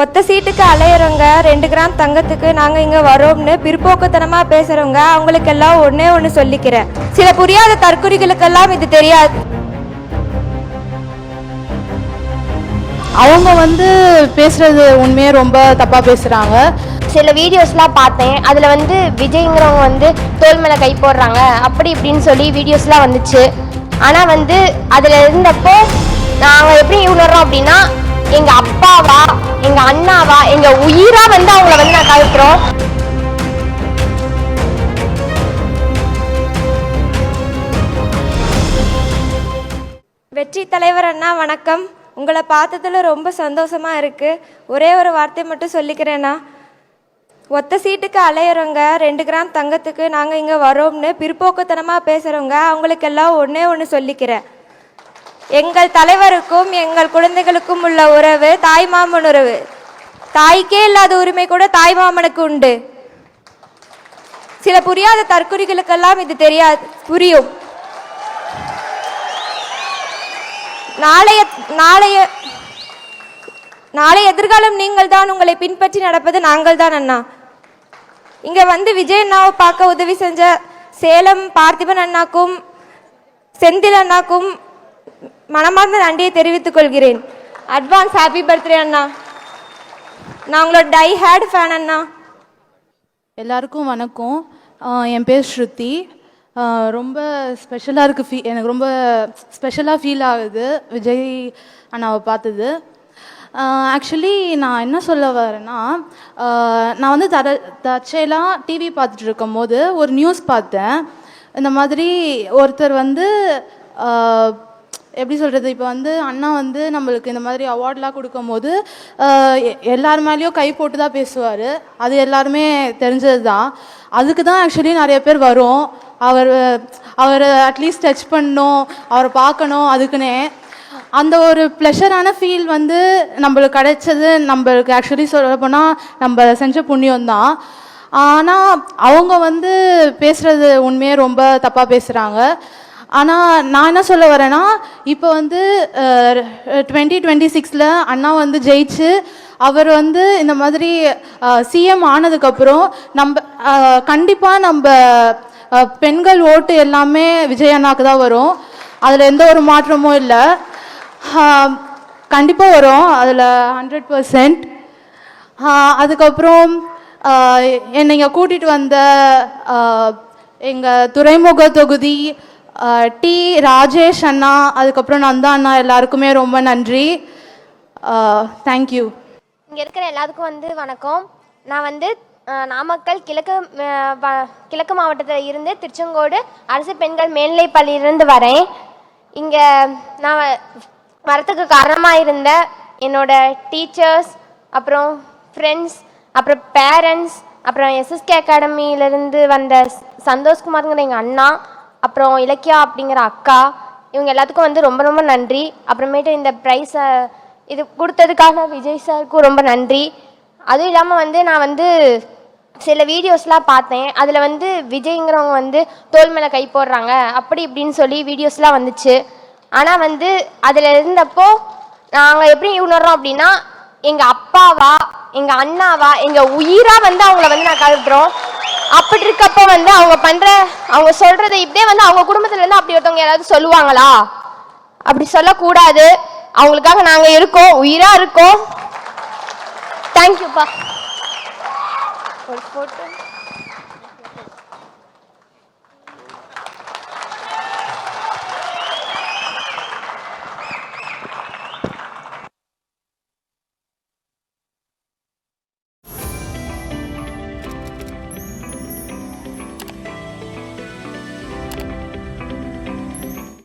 ஒத்த சீட்டுக்கு அலையிறவங்க ரெண்டு கிராம் தங்கத்துக்கு நாங்கள் இங்கே வரோம்னு பிற்போக்குத்தனமாக பேசுகிறவங்க அவங்களுக்கெல்லாம் ஒன்றே ஒன்று சொல்லிக்கிறேன். சில புரியாத தற்குறிகளுக்கெல்லாம் இது தெரியாது. அவங்க வந்து பேசுறது உண்மையே ரொம்ப தப்பா பேசுறாங்க. சில வீடியோஸ்லாம் பார்த்தேன். அதில் வந்து விஜய்ங்கிறவங்க வந்து தோல் மேலே கை போடுறாங்க. அப்படி இப்படின்னு சொல்லி வீடியோஸ்லாம் வந்துச்சு. ஆனால் வந்து அதில் இருந்தப்போ நாங்கள் எப்படி உணர்றோம் அப்படின்னா எங்கள் அப்பாவா எங்கள் அண்ணாவா எங்கள் உயிராக வந்து அவங்கள வந்து நான் கருத்துறோம் வெற்றி தலைவர் அண்ணா வணக்கம். உங்களை பார்த்ததுல ரொம்ப சந்தோஷமா இருக்கு. ஒரே ஒரு வார்த்தை மட்டும் சொல்லிக்கிறேண்ணா ஒத்த சீட்டுக்கு அலையிறவங்க ரெண்டு கிராம் தங்கத்துக்கு நாங்கள் இங்கே வரோம்னு பிற்போக்குத்தனமாக பேசுகிறவங்க அவங்களுக்கெல்லாம் ஒன்றே ஒன்று சொல்லிக்கிறேன். எங்கள் தலைவருக்கும் எங்கள் குழந்தைகளுக்கும் உள்ள உறவு தாய் மாமன் உறவு. தாய்க்கே இல்லாத உரிமை கூட தாய் மாமனுக்கு உண்டு. சில புரியாத தற்குறிகளுக்கெல்லாம் இது தெரியாது புரியும். நாளைய நாளைய நாளை எதிர்காலம் நீங்கள் தான் உங்களை பின்பற்றி நடப்பது நாங்கள் தான் அண்ணா. இங்க வந்து விஜய் அண்ணாவை பார்க்க உதவி செஞ்ச சேலம் பார்த்திபன் அண்ணாக்கும் செந்தில் அண்ணாக்கும் மனமார்ந்த நன்றியை தெரிவித்துக் கொள்கிறேன். அட்வான்ஸ் ஹாப்பி பர்த்டே அண்ணா. நான் உங்களோட டை ஹேட் ஃபேன் அண்ணா. எல்லாருக்கும் வணக்கம். என் பேர் ஸ்ருதி. ரொம்ப ஸ்பெஷலாக இருக்குது ஃபீ எனக்கு ரொம்ப ஸ்பெஷலாக ஃபீல் ஆகுது விஜய் அண்ணாவை பார்த்தது. ஆக்சுவலி நான் என்ன சொல்ல வரேன்னா நான் வந்து தர தற்செயலாக டிவி பார்த்துட்டு இருக்கும்போது ஒரு நியூஸ் பார்த்தேன். இந்த மாதிரி ஒருத்தர் வந்து எப்படி சொல்கிறது இப்போ வந்து அண்ணா வந்து நம்மளுக்கு இந்த மாதிரி அவார்ட்லாம் கொடுக்கும்போது எ- எல்லார் மேலேயும் கை போட்டு தான் பேசுவார். அது எல்லாருமே தெரிஞ்சது தான் அதுக்கு தான் ஆக்சுவலி நிறைய பேர் வரும். அவர் அவர் அட்லீஸ்ட் டச் பண்ணணும் அவரை பார்க்கணும் அதுக்குன்னே. அந்த ஒரு ப்ளஷரான ஃபீல் வந்து நம்மளுக்கு கிடைச்சது நம்மளுக்கு ஆக்சுவலி சொல்ல போனால் நம்ம செஞ்ச புண்ணியம் தான் ஆனால் அவங்க வந்து பேசுகிறது உண்மையே ரொம்ப தப்பாக பேசுகிறாங்க ஆனால் நான் என்ன சொல்ல வரேன்னா இப்போ வந்து டுவெண்ட்டி டுவெண்ட்டி சிக்ஸில் அண்ணா வந்து ஜெயிச்சு அவர் வந்து இந்த மாதிரி சிஎம் ஆனதுக்கப்புறம் நம்ம கண்டிப்பாக நம்ம பெண்கள் ஓட்டு எல்லாமே விஜய் அண்ணாக்கு தான் வரும். அதில் எந்த ஒரு மாற்றமும் இல்லை. கண்டிப்பாக வரும். அதில் ஹண்ட்ரட் பர்சன்ட் அதுக்கப்புறம் என்னைங்க என்னை இங்கே கூட்டிகிட்டு வந்த எங்கள் துறைமுக தொகுதி டி ராஜேஷ் அண்ணா அதுக்கப்புறம் நந்தா அண்ணா எல்லாருக்குமே ரொம்ப நன்றி. தேங்க்யூ இங்கே இருக்கிற எல்லாத்துக்கும் வந்து வணக்கம். நான் வந்து நாமக்கல் கிழக்கு வ- கிழக்கு மாவட்டத்தில் இருந்து திருச்செங்கோடு அரசு பெண்கள் மேல்நிலை பள்ளியிலிருந்து வரேன். இங்கே நான் வரத்துக்கு காரணமாக இருந்த என்னோட டீச்சர்ஸ் அப்புறம் ஃப்ரெண்ட்ஸ் அப்புறம் பேரண்ட்ஸ் அப்புறம் எஸ்எஸ்கே அகாடமியிலேருந்து வந்த சந்தோஷ்குமாருங்கிற எங்கள் அண்ணா அப்புறம் இலக்கியா அப்படிங்கிற அக்கா இவங்க எல்லாத்துக்கும் வந்து ரொம்ப ரொம்ப நன்றி. அப்புறமேட்டு இந்த ப்ரைஸை இது கொடுத்ததுக்காக விஜய் சாருக்கும் ரொம்ப நன்றி. அதுவும் இல்லாமல் வந்து நான் வந்து சில வீடியோஸ்லாம் பார்த்தேன். அதில் வந்து விஜய்ங்கிறவங்க வந்து தோல் மேலே கை போடுறாங்க அப்படி இப்படின்னு சொல்லி வீடியோஸ்லாம் வந்துச்சு. ஆனால் வந்து அதில் இருந்தப்போ நாங்கள் எப்படி உணர்றோம் அப்படின்னா எங்கள் அப்பாவா எங்கள் அண்ணாவா எங்கள் உயிராக வந்து அவங்கள வந்து நான் கருதுறோம் அப்படி இருக்கப்போ வந்து அவங்க பண்ணுற அவங்க சொல்கிறத இப்படியே வந்து அவங்க குடும்பத்துல இருந்து அப்படி ஒருத்தவங்க யாராவது சொல்லுவாங்களா? அப்படி சொல்லக்கூடாது. அவங்களுக்காக நாங்க இருக்கோம் உயிரா இருக்கோம். தேங்க்யூப்பா ஒரு போட்டோ